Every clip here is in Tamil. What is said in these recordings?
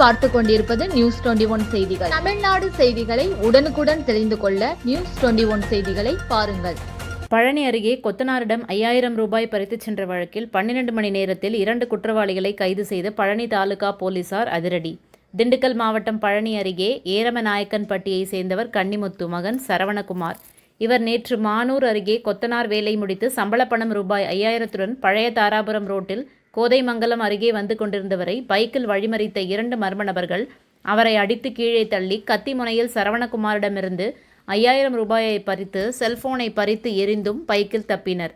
பார்த்து கொண்டிருப்பது நியூஸ் டுவெண்டி ஒன் செய்திகள். தமிழ்நாடு செய்திகளை உடனுக்குடன் தெரிந்து கொள்ள நியூஸ் டுவெண்டி ஒன் செய்திகளை பாருங்கள். பழனி அருகே கொத்தனாரிடம் ஐயாயிரம் ரூபாய் பறித்துச் சென்ற வழக்கில் பன்னிரண்டு மணி நேரத்தில் இரண்டு குற்றவாளிகளை கைது செய்த பழனி தாலுகா போலீசார் அதிரடி. திண்டுக்கல் மாவட்டம் பழனி அருகே ஏரமநாயக்கன்பட்டியை சேர்ந்தவர் கன்னிமுத்து மகன் சரவணகுமார். இவர் நேற்று மானூர் அருகே கொத்தனார் வேலை முடித்து சம்பள பணம் ரூபாய் ஐயாயிரத்துடன் பழைய தாராபுரம் ரோட்டில் கோதைமங்கலம் அருகே வந்து கொண்டிருந்தவரை பைக்கில் வழிமறித்த இரண்டு மர்ம நபர்கள் அவரை அடித்து கீழே தள்ளி கத்தி முனையில் சரவணகுமாரிடமிருந்து ஐயாயிரம் ரூபாயை பறித்து செல்போனை பறித்து எரிந்தும் பைக்கில் தப்பினர்.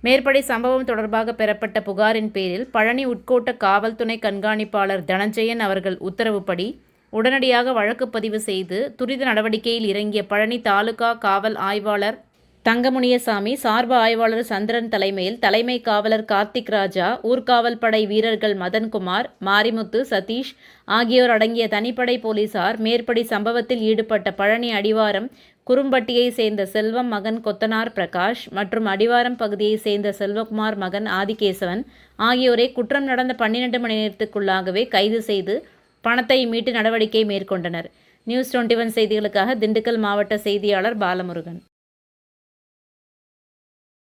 மேற்படி சம்பவம் தொடர்பாக பெறப்பட்ட புகாரின் பேரில் பழனி உட்கோட்ட காவல்துணை கண்காணிப்பாளர் தனஞ்சயன் அவர்கள் உத்தரவுப்படி உடனடியாக வழக்கு பதிவு செய்து துரித நடவடிக்கையில் இறங்கிய பழனி தாலுகா காவல் ஆய்வாளர் தங்கமுனியசாமி சார்பு ஆய்வாளர் சந்திரன் தலைமையில் தலைமை காவலர் கார்த்திக் ராஜா ஊர்காவல் படை வீரர்கள் மதன்குமார் மாரிமுத்து சதீஷ் ஆகியோர் அடங்கிய தனிப்படை போலீசார் மேற்படி சம்பவத்தில் ஈடுபட்ட பழனி அடிவாரம் குறும்பட்டியை சேர்ந்த செல்வம் மகன் கொத்தனார் பிரகாஷ் மற்றும் அடிவாரம் பகுதியை சேர்ந்த செல்வகுமார் மகன் ஆதிகேசவன் ஆகியோரை குற்றம் நடந்த பன்னிரண்டு மணி நேரத்துக்குள்ளாகவே கைது செய்து பணத்தை மீட்டு நடவடிக்கை மேற்கொண்டனர். நியூஸ் டுவெண்ட்டி ஒன் செய்திகளுக்காக திண்டுக்கல் மாவட்ட செய்தியாளர் பாலமுருகன்.